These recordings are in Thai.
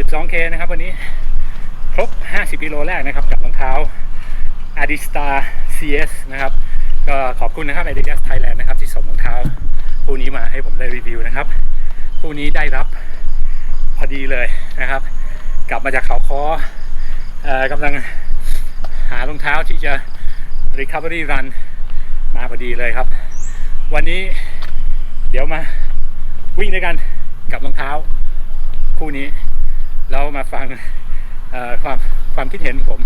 12K นะครับวันนี้ครบ 50 กิโลแรกนะครับกับรองเท้า Adistar CS นะครับก็ขอบคุณนะครับ Adidas Thailand นะครับที่ส่งรองเท้าคู่นี้มาให้ผมได้รีวิวนะครับคู่นี้ได้รับพอดีเลยนะครับ กลับมาจากเขาคอออกำลังหารองเท้าที่จะ Recovery Run มาพอดีเลยครับ วันนี้เดี๋ยวมาวิ่งด้วยกันกับรองเท้าคู่นี้ เรามาฟังความความคิดเห็นผม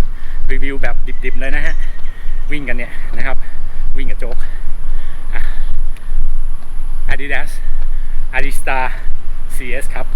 รีวิวแบบดิบๆเลยนะฮะ วิ่งกันเนี่ยนะครับ วิ่งกับโจ๊กอะ Adidas Adistar CS ครับ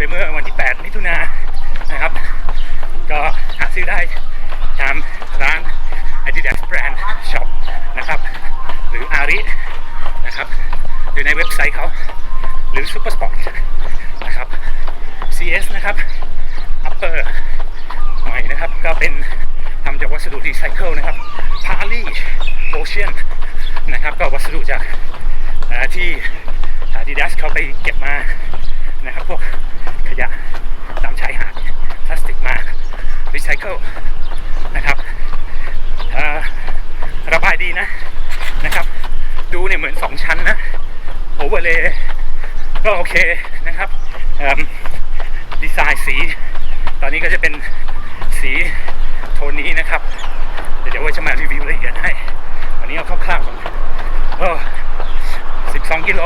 ไปเมื่อวันที่ 8 มิถุนายนนะครับ ก็หาซื้อได้ตามร้าน Adidas Brand Shop นะครับ หรือ Ari นะครับหรือในเว็บไซต์เขาหรือ Super Sport นะครับ CS นะครับ Upper ใหม่นะครับก็เป็นทำจากวัสดุรีไซเคิลนะครับ Pali Ocean นะครับก็วัสดุจากเอ่อที่ Adidas เขาไปเก็บมานะครับพวก ขยะตามชายหาดพลาสติกมารีไซเคิลนะครับระบายดีนะนะครับ ดูเนี่ยเหมือน 2 ชั้นนะโอเวอร์เลย์ก็โอเคนะครับดีไซน์สี ตอนนี้ก็จะเป็นสีโทนนี้นะครับ เดี๋ยวไว้จะมารีวิวละเอียดให้ วันนี้เอาคร่าวๆก่อนโอ้12 กิโล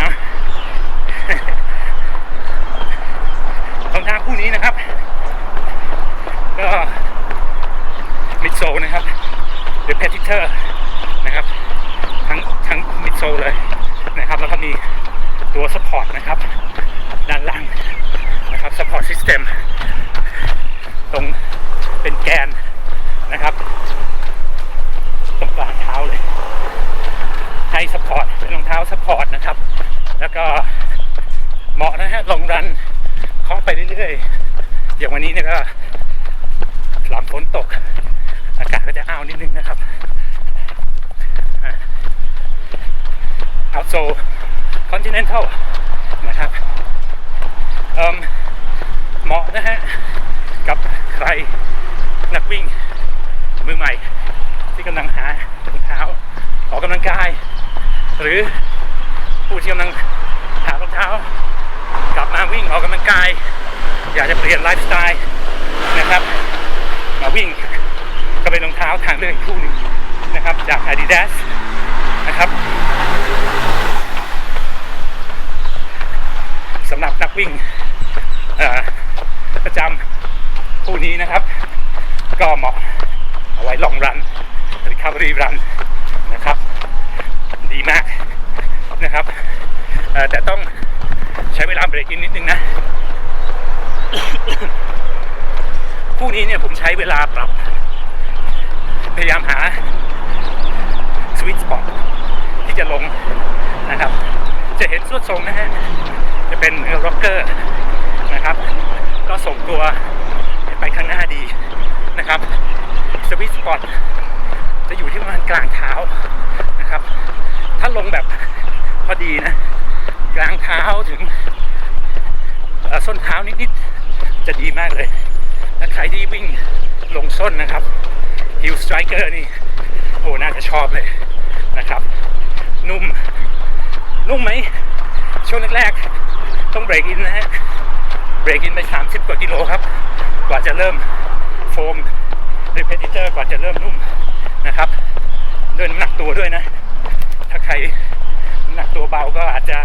นะ รองเท้าคู่นี้นะครับ ก็มิดโซนะครับหรือเพทิเตอร์นะครับ ทั้งทั้งมิดโซเลยนะครับ แล้วก็มีตัวสปอร์ตนะครับ ด้านล่างนะครับสปอร์ตซิสเต็มตรงเป็นแกนนะครับ ตรงกลางเท้าเลย ให้สปอร์ตเป็นรองเท้าสปอร์ตนะครับ แล้วก็เหมาะนะฮะลงรันเคาะไปเรื่อยๆอย่างวันนี้เนี่ยก็ นตก อากาศก็จะอ้าวนิดนึงนะครับเอาโซคอนติเนนทัลนะครับเอิ่มเหมาะนะฮะ กับใครนักวิ่งมือใหม่ ที่กำลังหารองเท้าออกกำลังกาย หรือผู้ที่กำลังหารองเท้า กลับมาวิ่งออกกำลังกาย อยากจะเปลี่ยนไลฟ์สไตล์นะครับ วิ่ง ก็เป็นรองเท้าทางเลือกอีกคู่หนึ่งนะครับ จาก Adidas นะครับสำหรับนักวิ่งประจำคู่นี้นะครับ ก็เหมาะเอาไว้ลองรัน Recovery Run นนะครับ ดีมากนะครับแต่ต้องใช้เวลาเบรกอีกนิดนึงนะ คู่นี้เนี่ยผมใช้เวลาปรับ พยายามหาสวิตสปอตที่จะลงนะครับ จะเห็นสวดทรงนะฮะ จะเป็นร็อกเกอร์นะครับ ก็ส่งตัวไปข้างหน้าดีนะครับ สวิตสปอตจะอยู่ที่ประมาณกลางเท้านะครับ ถ้าลงแบบพอดีนะ กลางเท้าถึงส้นเท้านิดๆจะดีมากเลย และใครที่วิ่งลง ส้นนะครับฮิลสไตรเกอร์นี่โหน่าจะชอบเลยนะครับ นุ่ม นุ่มไหม ช่วงแรกๆ ต้องเบรกอินนะฮะเบรกอินไป 30 กว่ากิโลครับ กว่าจะเริ่มโฟมรีเพติเตอร์กว่าจะเริ่มนุ่มนะครับด้วยน้ำหนักตัวด้วยนะ ถ้าใครน้ำหนักตัวเบาก็อาจจะ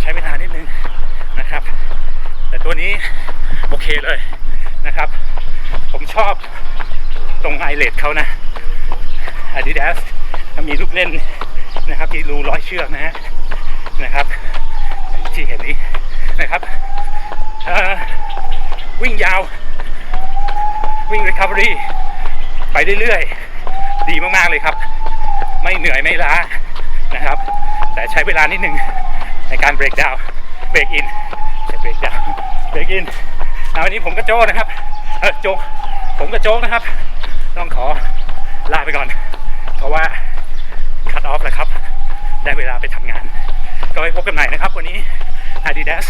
ใช้เวลานิดนึงนะครับ แต่ตัวนี้โอเคเลยนะครับ ชอบตรงไอเลดเขานะ Adidas มีลูกเล่นนะครับที่รูร้อยเชือกนะฮะนะครับที่เห็นนี้นะครับวิ่งยาว วิ่ง Recovery ไปเรื่อยๆ ดีมากๆเลยครับ ไม่เหนื่อยไม่ล้านะครับ แต่ใช้เวลานิดนึงในการเบรกดาวเบรกอินใช่เบรกดาวเบรกอินวันนี้ผมกับโจ้นะครับ เออโจก ผมกับโจ๊กนะครับ ต้องขอลาไปก่อน เพราะว่าคัดออฟแล้วครับ ได้เวลาไปทำงาน ก็ไปพบกันใหม่นะครับ วันนี้ Adidas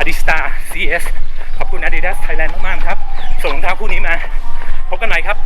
Adistar CS ขอบคุณ Adidas Thailand มากๆครับ ส่งรองเท้าคู่นี้มา พบกันใหม่ครับ